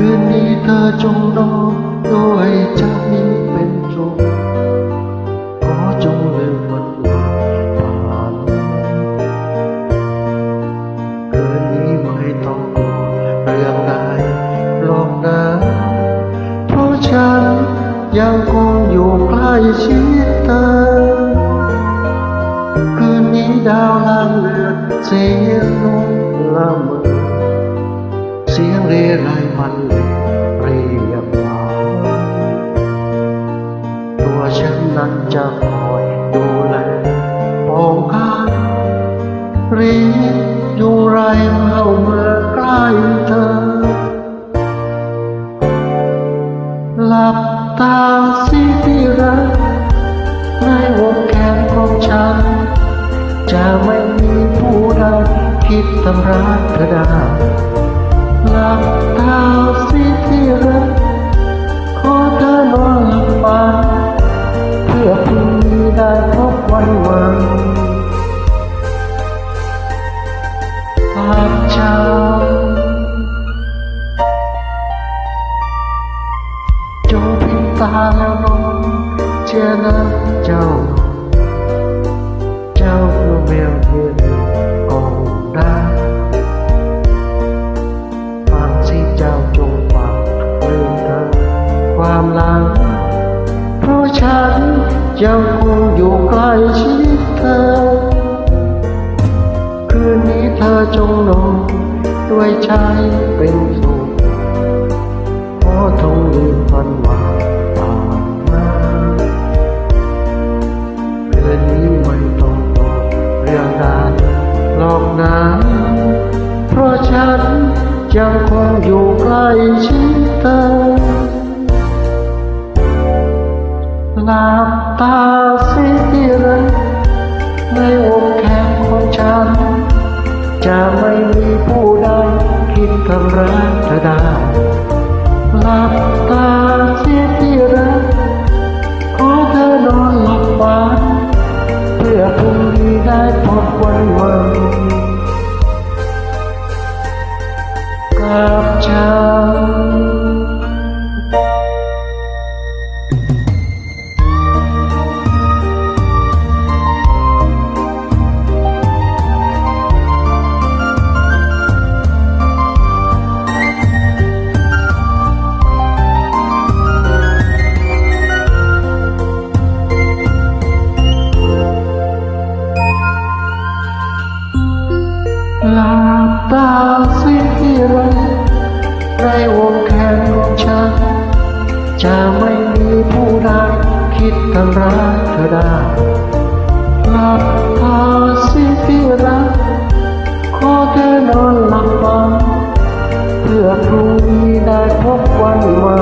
คืนนี้เธอจงนอนด้วยใจเป็นสุขขอจงลืมวันวานผ่านคืนนี้ไม่ต้อ มันเรียกมาตัวฉันนั้นจะคอยดูแลปองการรีอยู่ไรเผื่อใกล้เธอ หลับตาสิที่รักในวงแขนของฉัน จะไม่มีผู้ใดคิดทำร้ายเธอได้ บตาสิที่รักขอเธอนอนหลับฝันเพื่อพรุ่งนี้ได้พบวันใหม่ามหลัง เพราะฉันยังคงอยู่ใกล้ชิดเธอ คืนนี้เธอจงนอนด้วยใจเป็นสุขขอทงลืมวันหวานผ่านมาคืนนี้ไม่ต้องบอกเรื่องราวหลอกนะเพราะฉันยังคงอยู่ใกล้ชิดเธอ หลับตาสิที่รักในวงแขนของฉัน จะไม่มีผู้ใดคิดทำร้ายเธอได้หลับตาเสียที่รักขอเธอนอนหลับฝันเพื่อพรุ่งนี้ได้พบวัน ตาสิที่รักในวงแขนของฉัน จะไม่มีผู้ใดคิดทำร้ายเธอได้หลับตาสิที่รักขอเธอนอนหลับฝันเพื่อพรุ่งนี้ได้พบวันใหม่